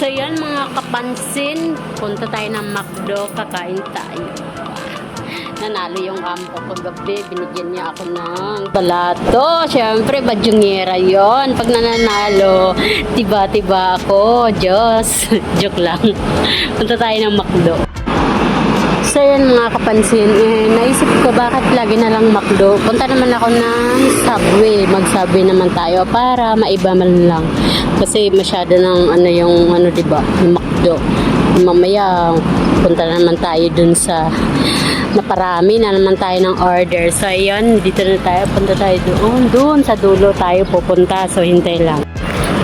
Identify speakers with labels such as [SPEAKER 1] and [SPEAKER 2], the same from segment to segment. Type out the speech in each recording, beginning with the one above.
[SPEAKER 1] So yan mga kapansin, punta tayo ng McDo, kakain tayo. Nanalo yung ampo ko gabi, binigyan niya ako ng balato. Siyempre, badyongera yon Pag nananalo, tiba-tiba ako. Diyos, joke lang. punta tayo ng McDo. So yan mga kapansin, eh, naisip ko bakit lagi na lang McDo. Punta naman ako ng Subway, mag-Subway naman tayo para maiba man lang. Kasi masyado ng ano yung ano 'di ba, yung McDo. Mamaya punta naman tayo dun sa naparami na naman tayo ng order. So ayun, dito na tayo, punta tayo doon. Doon sa dulo tayo pupunta. So hintay lang.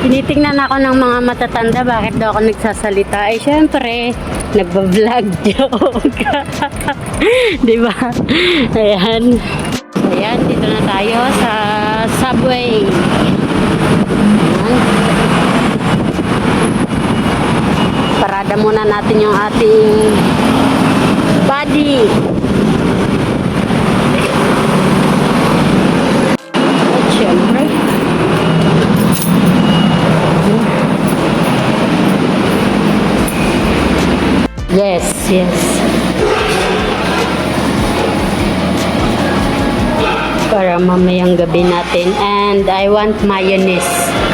[SPEAKER 1] Tinitingnan ako ng mga matatanda bakit daw ako nagsasalita. Eh, syempre, nagbablog joke. Di ba? Ayan. Ayan, dito na tayo sa subway. Ayan. Parada muna natin yung ating body. At syempre, Yes, yes. Para mamayang gabi natin. And I want mayonnaise.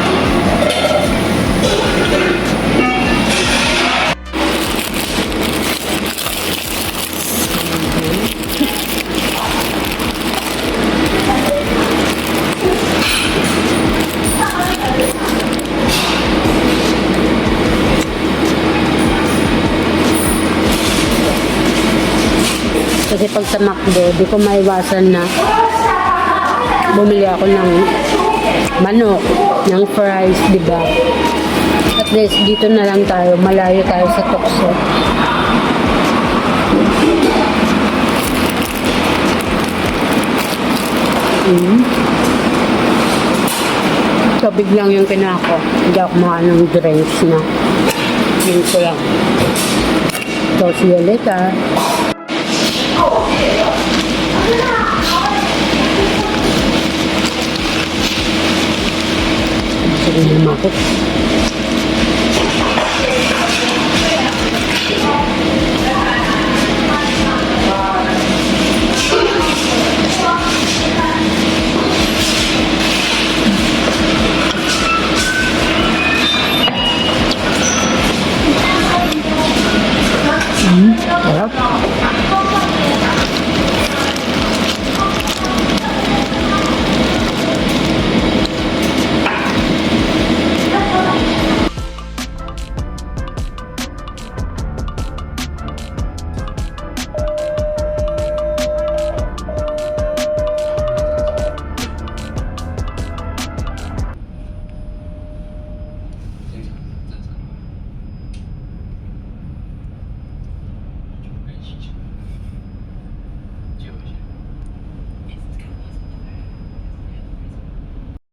[SPEAKER 1] Kasi pag sa di ko maiwasan na bumili ako ng manok, ng fries, di ba? At least dito na lang tayo, malayo tayo sa tukso. Mm. Tubig lang yung kinako. Hindi ako ng drinks na. Yun ko lang. So, see you later. Sige na makit.